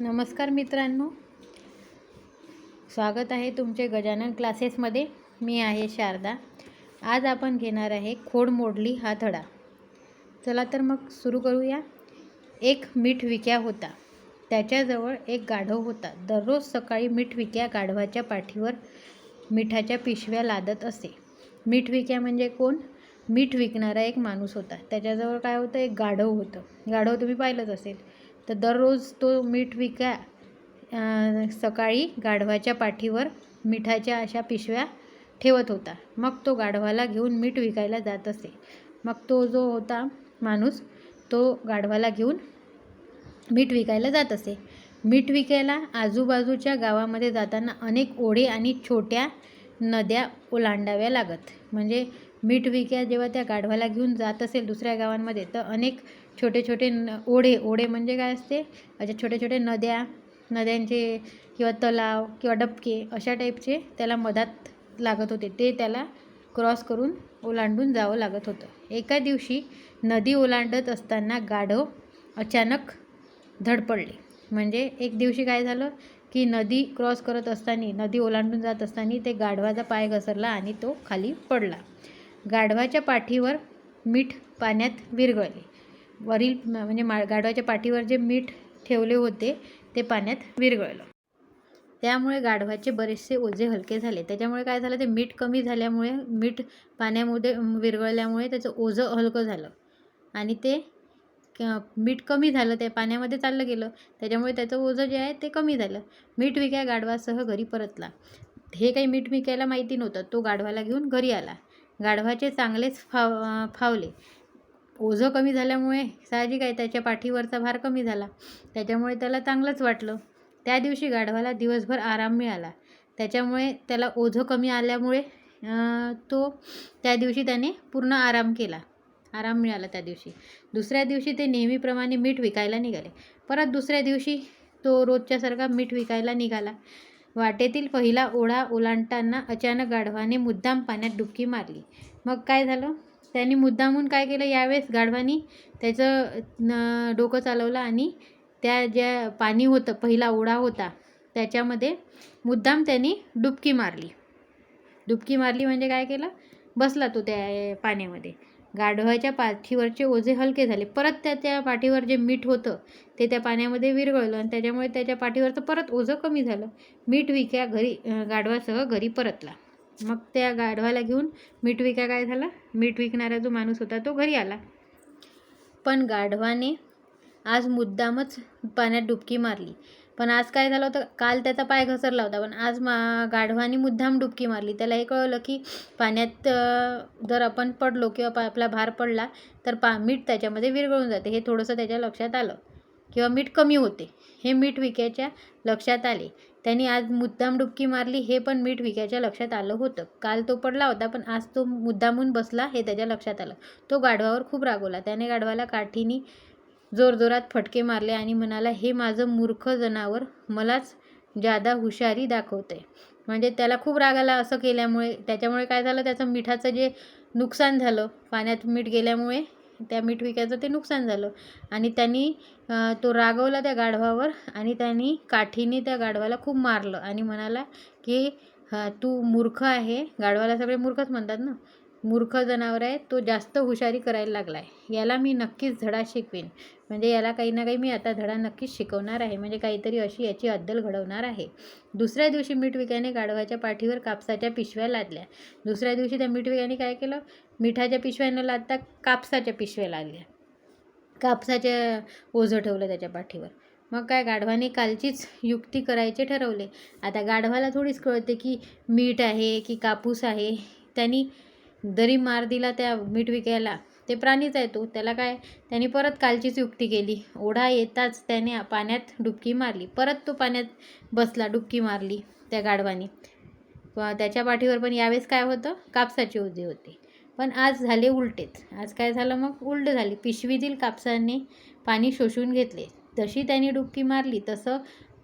नमस्कार मित्रांनो. स्वागत आहे तुमचे गजानन क्लासेसमध्ये मी आहे शारदा. आज आपण घेणार आहे खोड मोडली हा धडा. चला तर मग सुरू करूया. एक मीठ विक्या होता. त्याच्याजवळ एक गाढव होता. दररोज सकाळी मीठ विक्या गाढवाच्या पाठीवर मिठाच्या पिशव्या लादत असे. मीठ विक्या म्हणजे कोण? मीठ विकणारा एक माणूस होता. त्याच्याजवळ काय होतं? एक गाढव होतं. गाढव तुम्ही पाहिलंच असेल. तर दररोज तो मीठ विका सकाळी गाढवाच्या पाठीवर मिठाच्या अशा पिशव्या ठेवत होता. मग तो गाढवाला घेऊन मीठ विकायला जात असे. मग तो जो होता माणूस तो गाढवाला घेऊन मीठ विकायला जात असे. मीठ विकायला आजूबाजूच्या गावामध्ये जाताना अनेक ओढे आणि छोट्या नद्या ओलांडाव्या लागत. म्हणजे मीठ विक्या जेव्हा त्या गाढवाला घेऊन जात असेल दुसऱ्या गावांमध्ये तर अनेक छोटे छोटे न ओढे ओढे म्हणजे काय असते? अशा छोटे छोटे नद्या नद्यांचे किंवा तलाव किंवा डबके अशा टाईपचे त्याला मधात लागत होते. ते त्याला क्रॉस करून ओलांडून जावं लागत होतं. एका दिवशी नदी ओलांडत असताना गाढव अचानक धडपडले. म्हणजे एक दिवशी काय झालं की नदी क्रॉस करत असताना नदी ओलांडून जात असताना ते गाढवाचा पाय घसरला आणि तो खाली पडला. गाढवाच्या पाठीवर मीठ पाण्यात विरघळले. वरील म्हणजे मा गाढवाच्या पाठीवर जे मीठ ठेवले होते ते पाण्यात विरघळलं. त्यामुळे गाढवाचे बरेचसे ओझे हलके झाले. त्याच्यामुळे काय झालं ते मीठ कमी झाल्यामुळे मीठ पाण्यामध्ये विरघळल्यामुळे त्याचं ओझं हलकं झालं. आणि ते मीठ कमी झालं ते पाण्यामध्ये चाललं गेलं. त्याच्यामुळे त्याचं ओझं जे आहे ते कमी झालं. मीठ विकाय गाढवासह घरी परतला. हे काही मीठ विकायला माहिती नव्हतं. तो गाढवाला घेऊन घरी आला. गाढवाचे चांगलेच फाव फावले. ओझं कमी झाल्यामुळे साहजिक आहे त्याच्या पाठीवरचा भार कमी झाला. त्याच्यामुळे त्याला चांगलंच वाटलं. त्या दिवशी गाढवाला दिवसभर आराम मिळाला. त्याच्यामुळे त्याला ओझं कमी आल्यामुळे तो त्या दिवशी त्याने पूर्ण आराम केला. आराम मिळाला त्या दिवशी. दुसऱ्या दिवशी ते नेहमीप्रमाणे मीठ विकायला निघाले. परत दुसऱ्या दिवशी तो रोजच्यासारखा मीठ विकायला निघाला. वाटेतील पहिला ओढा ओलांडताना अचानक गाढवाने मुद्दाम पाण्यात डुबकी मारली. मग काय झालं? त्यांनी मुद्दामून काय केलं? यावेळेस गाढवानी त्याचं न डोकं चालवलं आणि त्या ज्या पाणी होतं पहिला ओढा होता त्याच्यामध्ये मुद्दाम त्यांनी डुबकी मारली. डुबकी मारली म्हणजे काय केलं? बसला तो त्या पाण्यामध्ये. गाढवाच्या पाठीवरचे ओझे हलके झाले. परत त्या त्या पाठीवर जे मीठ होतं ते त्या पाण्यामध्ये विरघळलं आणि त्याच्यामुळे त्याच्या पाठीवरचं परत ओझं कमी झालं. मीठ विक्या घरी गाढवासह घरी परतला. मग त्या गाढवाला घेऊन मीठ विक्या काय झाला? मीठ विकणारा जो माणूस होता तो घरी आला. पण गाढवाने आज मुद्दामच पाण्यात डुबकी मारली. पण आज काय झालं होतं? काल त्याचा पाय घसरला होता. पण आज मा गाढवानी मुद्दाम डुबकी मारली. त्याला हे कळलं की पाण्यात जर आपण पडलो किंवा पा आपला भार पडला तर पा मीठ त्याच्यामध्ये विरघळून जाते. हे थोडंसं त्याच्या लक्षात आलं. किंवा मीठ कमी होते. हे मीठ विक्याच्या लक्षात आले. त्यांनी आज मुद्दाम डुबकी मारली हे पण मीठ विक्याच्या लक्षात आलं होतं. काल तो पडला होता पण आज तो मुद्दामून बसला हे त्याच्या लक्षात आलं. तो गाढवावर खूप रागवला त्याने गाढवाला काठीनी जोरजोरात फटके मारले आणि म्हणाला हे माझं मूर्ख जनावर मलाच जादा हुशारी दाखवते म्हणजे त्याला खूप राग आला असं केल्यामुळे त्याच्यामुळे काय झालं? त्याचं मिठाचं जे नुकसान झालं पाण्यात मीठ गेल्यामुळे त्या मीठ विकायचं ते नुकसान झालं. आणि त्यांनी तो रागवला त्या गाढवावर आणि त्यांनी काठीने त्या गाढवाला खूप मारलं. आणि म्हणाला की तू मूर्ख आहे. गाढवाला सगळे मूर्खच म्हणतात ना. मूर्ख जनावर आहे तो जास्त हुशारी करायला लागला आहे याला मी नक्कीच धडा शिकवेन. म्हणजे याला काही ना काही मी आता धडा नक्कीच शिकवणार आहे. म्हणजे काहीतरी अशी याची अद्दल घडवणार आहे. दुसऱ्या दिवशी मीठ गाढवाच्या पाठीवर कापसाच्या पिशव्या लादल्या. दुसऱ्या दिवशी त्या मिठविक्याने काय केलं? मिठाच्या पिशव्या न लादता कापसाच्या पिशव्या लादल्या. कापसाच्या ओझं ठेवलं त्याच्या पाठीवर. मग काय गाढवाने कालचीच युक्ती करायचे ठरवले. आता गाढवाला थोडीच कळते की मीठ आहे की कापूस आहे. त्यांनी जरी मार दिला त्या मीठ विकायला. ते प्राणीच आहे तो. त्याला काय? त्याने परत कालचीच युक्ती केली. ओढा येताच त्याने पाण्यात डुबकी मारली. परत तो पाण्यात बसला डुबकी मारली त्या गाढवानी. त्याच्या पाठीवर पण यावेळेस काय होतं? कापसाची ओझे होते. पण आज झाले उलटेच. आज काय झालं मग? उलट झाली. पिशवीतील कापसाने पाणी शोषून घेतले. जशी त्याने डुबकी मारली तसं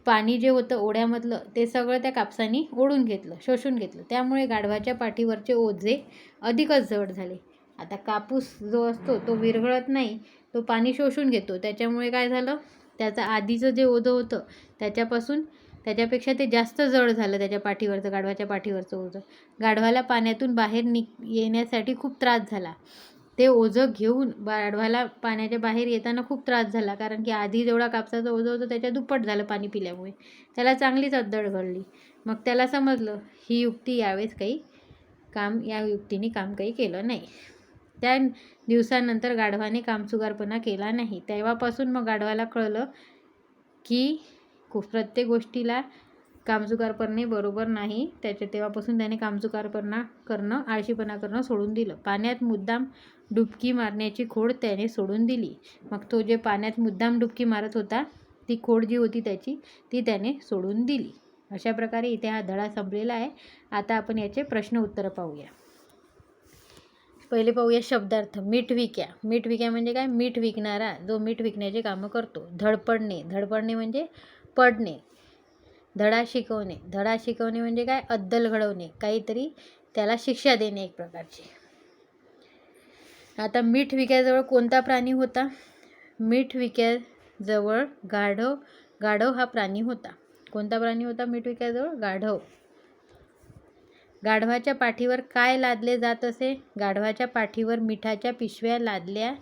पाणी जे होतं ओढ्यामधलं ते सगळं त्या कापसाने ओढून घेतलं शोषून घेतलं. त्यामुळे गाढवाच्या पाठीवरचे ओझे अधिकच जड झाले. आता कापूस जो असतो तो विरघळत नाही तो पाणी शोषून घेतो. त्याच्यामुळे काय झालं? त्याचं आधीचं जे ओझं होतं त्याच्यापासून त्याच्यापेक्षा ते जास्त जड झालं त्याच्या पाठीवरचं गाढवाच्या पाठीवरचं ओझं. गाढवाला पाण्यातून बाहेर नि येण्यासाठी खूप त्रास झाला. ते ओझं घेऊन गाढवाला पाण्याच्या बाहेर येताना खूप त्रास झाला. कारण की आधी जेवढा कापसाचं ओझं होतं त्याच्या दुप्पट झालं पाणी पिल्यामुळे. त्याला चांगलीच अद्दळ घडली. मग त्याला समजलं ही युक्ती यावेळेस काही काम या युक्तीने काम काही केलं नाही. त्या दिवसानंतर गाढवाने कामसुगारपणा केला नाही. तेव्हापासून मग गाढवाला कळलं की खूप प्रत्येक गोष्टीला कामचुकारपणे बरोबर नाही. त्याच्या तेव्हापासून त्याने कामचुकारपणा करणं आळशीपणा करणं सोडून दिलं. पाण्यात मुद्दाम डुबकी मारण्याची खोड त्याने सोडून दिली. मग तो जे पाण्यात मुद्दाम डुबकी मारत होता ती खोड जी होती त्याची ती त्याने सोडून दिली. अशा प्रकारे इथे हा धडा संपलेला आहे. आता आपण याचे प्रश्न उत्तरं पाहूया. पहिले पाहूया शब्दार्थ मीठ विक्या. मीठ विक्या म्हणजे काय? मीठ विकणारा जो मीठ विकण्याचे कामं करतो. धडपडणे. धडपडणे म्हणजे पडणे. धडा शिकवणे. धडा शिकवणे म्हणजे काय? अद्दल घडवणे. काहीतरी त्याला शिक्षा देणे एक प्रकारची. आता मीठ विक्याजवळ कोणता प्राणी होता? मीठ विक्याजवळ गाढव गाढव हा प्राणी होता. कोणता प्राणी होता मीठ विक्याजवळ? गाढव. गाढवाच्या पाठीवर काय लादले जात असे? गाढवाच्या पाठीवर मिठाच्या पिशव्या लादल्या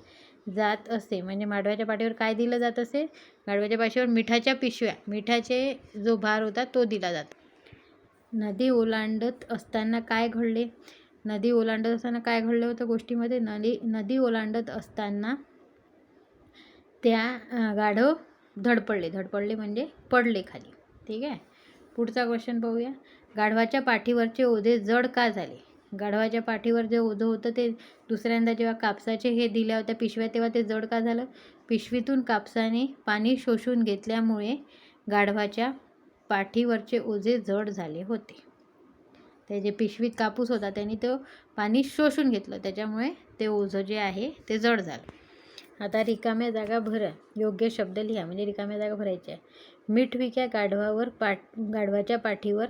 जात असे. म्हणजे माडव्याच्या पाठीवर काय दिलं जात असे? माडव्याच्या पाठीवर मिठाच्या पिशव्या. मिठाचे जो भार होता तो दिला जात. नदी ओलांडत असताना काय घडले? नदी ओलांडत असताना काय घडलं होतं गोष्टीमध्ये? नदी नदी ओलांडत असताना त्या गाढव धडपडले. धडपडले म्हणजे पडले खाली. ठीक आहे? पुढचा क्वेश्चन पाहूया. गाढवाच्या पाठीवरचे ओझे जड का झाले? गाढवाच्या पाठीवर जे ओझं होतं ते दुसऱ्यांदा जेव्हा कापसाचे हे दिल्या होत्या पिशव्या तेव्हा ते जड का झालं? पिशवीतून कापसाने पाणी शोषून घेतल्यामुळे गाढवाच्या पाठीवरचे ओझे जड झाले होते. ते जे पिशवीत कापूस होता त्यांनी तो पाणी शोषून घेतलं. त्याच्यामुळे ते ओझं जे आहे ते जड झालं. आता रिकाम्या जागा भरा. योग्य शब्द लिहा. म्हणजे रिकाम्या जागा भरायच्या मीठ विक्या गाढवावर पाठ गाढवाच्या पाठीवर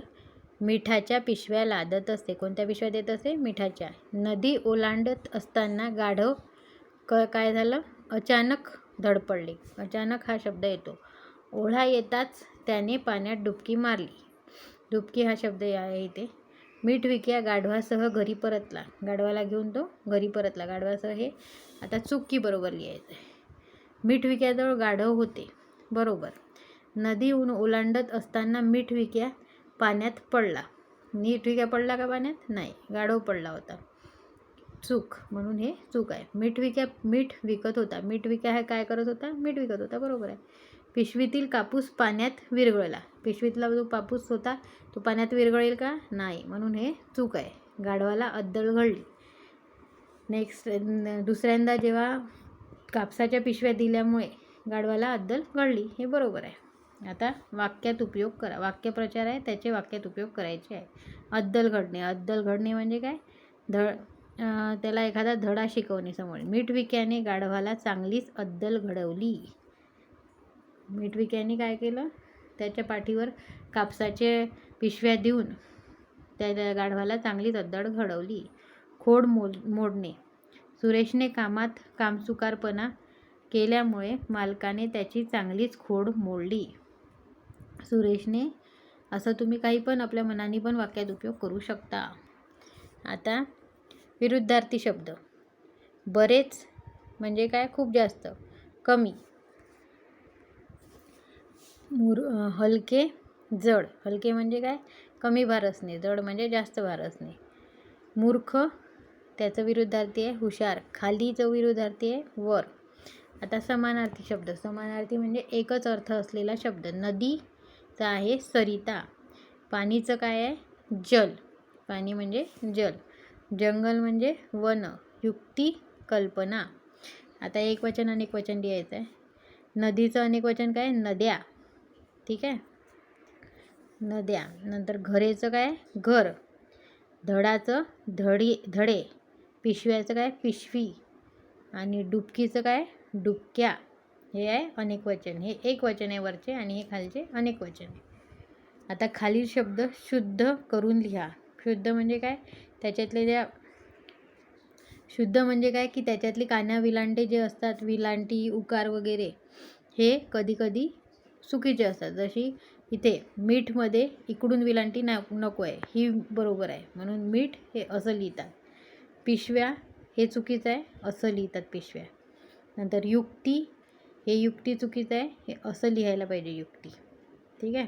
मिठाच्या पिशव्या लादत असते. कोणत्या पिशव्या देत असते? मिठाच्या. नदी ओलांडत असताना गाढव क काय झालं? अचानक धडपडले. अचानक हा शब्द येतो. ओढा येताच त्याने पाण्यात डुबकी मारली. डुबकी हा शब्द आहे इथे. मीठ विक्या गाढवासह घरी परतला. गाढवाला घेऊन तो घरी परतला. गाढवासह हे आता चुकी बरोबर लिहायचं आहे मीठ विक्याजवळ गाढव होते. बरोबर. नदी ऊन ओलांडत असताना मीठ विक्या पाण्यात पडला. नीट विक्या पडला का पाण्यात? नाही. गाढव पडला होता. चूक म्हणून हे चूक आहे. मीठ विक्या मीठ विकत होता. मीठ विक्या हे काय करत होता? मीठ विकत होता. बरोबर आहे. पिशवीतील कापूस पाण्यात विरघळला. पिशवीतला जो कापूस होता तो पाण्यात विरघळेल का? नाही. म्हणून हे चूक आहे. गाढवाला अद्दळ घडली. नेक्स्ट दुसऱ्यांदा जेव्हा कापसाच्या पिशव्या दिल्यामुळे गाढवाला अद्दल घडली. हे बरोबर आहे. आता वाक्यात उपयोग करा. वाक्यप्रचार आहे त्याचे वाक्यात उपयोग करायचे आहे. अद्दल घडणे. अद्दल घडणे म्हणजे काय? धड त्याला एखादा धडा शिकवणे समोर मिठविक्याने गाढवाला चांगलीच अद्दल घडवली. मिठविक्याने काय केलं? त्याच्या पाठीवर कापसाचे पिशव्या देऊन त्या गाढवाला चांगलीच अद्दळ घडवली. खोड मोड मोडणे. सुरेशने कामात कामचुकारपणा केल्यामुळे मालकाने त्याची चांगलीच खोड मोडली. सुरेशने असं तुम्ही काही पण आपल्या मनाने पण वाक्यात उपयोग करू शकता. आता विरुद्धार्थी शब्द. बरेच म्हणजे काय? खूप जास्त. कमी. मुर हलके जड. हलके म्हणजे काय? कमी भार असणे. जड म्हणजे जास्त भार असणे. मूर्ख त्याचं विरुद्धार्थी आहे. हुशार. खालीचं विरुद्धार्थी आहे वर. आता समानार्थी शब्द. समानार्थी म्हणजे एकच अर्थ असलेला शब्द. नदी तर आहे सरिता. पाणीचं काय आहे? जल. पाणी म्हणजे जल. जंगल म्हणजे वन. युक्ती कल्पना. आता एक वचन अनेक वचन लिहायचं आहे. नदीचं अनेक वचन काय? नद्या. ठीक आहे? नद्या. नंतर घरेचं काय? घर. धडाचं धडी धडे. पिशव्याचं काय? पिशवी. आणि डुबकीचं काय? डुबक्या. हे आहे अनेक वचन. हे एक वचन आहे वरचे आणि हे खालचे अनेक वचन आहे. आता खालील शब्द शुद्ध करून लिहा. शुद्ध म्हणजे काय? त्याच्यातले ज्या शुद्ध म्हणजे काय? की त्याच्यातली काना विलांटे जे असतात विलांटी उकार वगैरे हे कधीकधी चुकीचे असतात. जशी इथे मीठमध्ये इकडून विलांटी ना नको आहे. ही बरोबर आहे. म्हणून मीठ हे असं लिहितात. पिशव्या हे चुकीचं आहे असं लिहितात पिशव्या. नंतर युक्ती हे युक्ती चुकीचं आहे हे असं लिहायला पाहिजे युक्ती. ठीक आहे?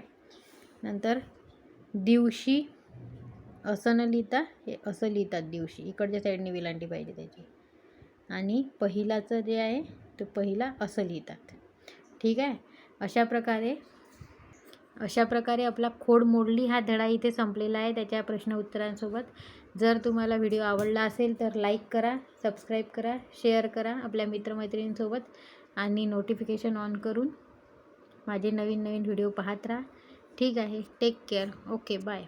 नंतर दिवशी असं न लिहिता हे असं लिहितात दिवशी. इकडच्या साईडने विलांटी पाहिजे त्याची. आणि पहिलाचं जे आहे तो पहिला असं लिहितात. ठीक आहे? अशा प्रकारे अशा प्रकारे आपला खोड मोडली हा धडा इथे संपलेला आहे. त्याच्या प्रश्न उत्तरांसोबत. जर तुम्हाला व्हिडिओ आवडला असेल तर लाईक करा सबस्क्राईब करा शेअर करा आपल्या मित्रमैत्रिणींसोबत. आणि नोटिफिकेशन ऑन करून माझे नवीन नवीन व्हिडिओ पाहत राहा. ठीक आहे. Take care okay bye